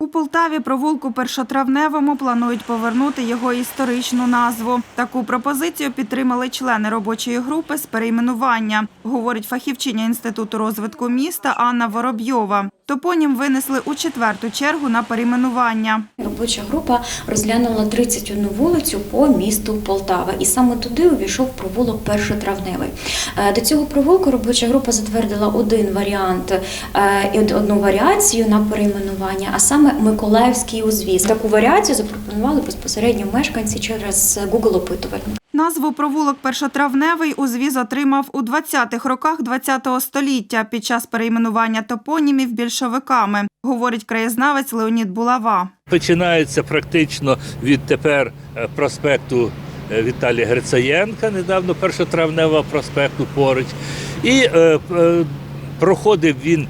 У Полтаві провулку першотравневому планують повернути його історичну назву. Таку пропозицію підтримали члени робочої групи з перейменування, говорить фахівчиня Інституту розвитку міста Анна Воробйова. Топонім винесли у четверту чергу на перейменування. Робоча група розглянула 31 вулицю по місту Полтава, і саме туди увійшов провулок першотравневий. Е, До цього провулку робоча група затвердила один варіант е, і одну варіацію на перейменування, а саме Миколаївський узвіз. Таку варіацію запропонували безпосередньо мешканці через Google опитування. Назву провулок першотравневий узвіз отримав у 20-х роках ХХ століття під час перейменування топонімів більшовиками, говорить краєзнавець Леонід Булава. Починається практично від тепер е, проспекту е, Віталія Грицаєнка, недавно першотравневого проспекту поруч. І е, е, проходив він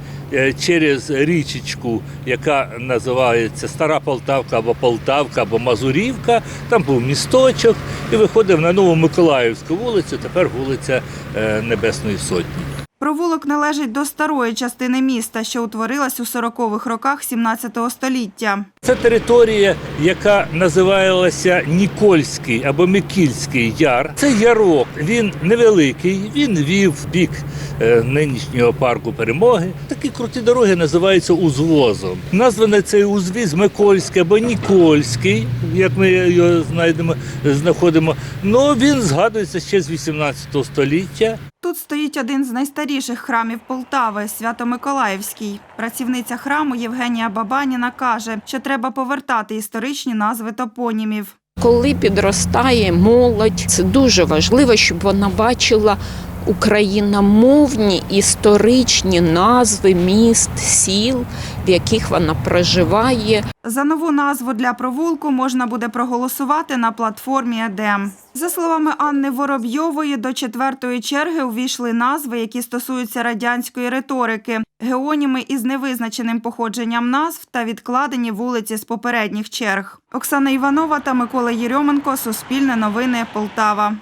через річечку, яка називається Стара Полтавка або Полтавка, або Мазурівка. Там був місточок і виходив на Нову Миколаївську вулицю, тепер вулиця е, Небесної Сотні. Провулок належить до старої частини міста, що утворилась у 40-х роках 17 століття. Це територія, яка називалася Нікольський або Микільський яр. Це ярок. Він невеликий. Він вів бік е, нинішнього парку перемоги. Такі круті дороги називаються узвозом. Названий цей узвіз Микольський або Нікольський, як ми його знайдемо, знаходимо. Ну він згадується ще з 18 століття. Тут стоїть один з найстаріших храмів Полтави Свято-Миколаївський. Працівниця храму Євгенія Бабаніна каже, що треба повертати історичні назви топонімів. Коли підростає молодь, це дуже важливо, щоб вона бачила україномовні історичні назви міст, сіл, в яких вона проживає. За нову назву для провулку можна буде проголосувати на платформі ЕДЕМ. За словами Анни Воробйової, до четвертої черги увійшли назви, які стосуються радянської риторики, геоніми із невизначеним походженням назв та відкладені вулиці з попередніх черг. Оксана Іванова та Микола Єрьоменко. Суспільне новини Полтава.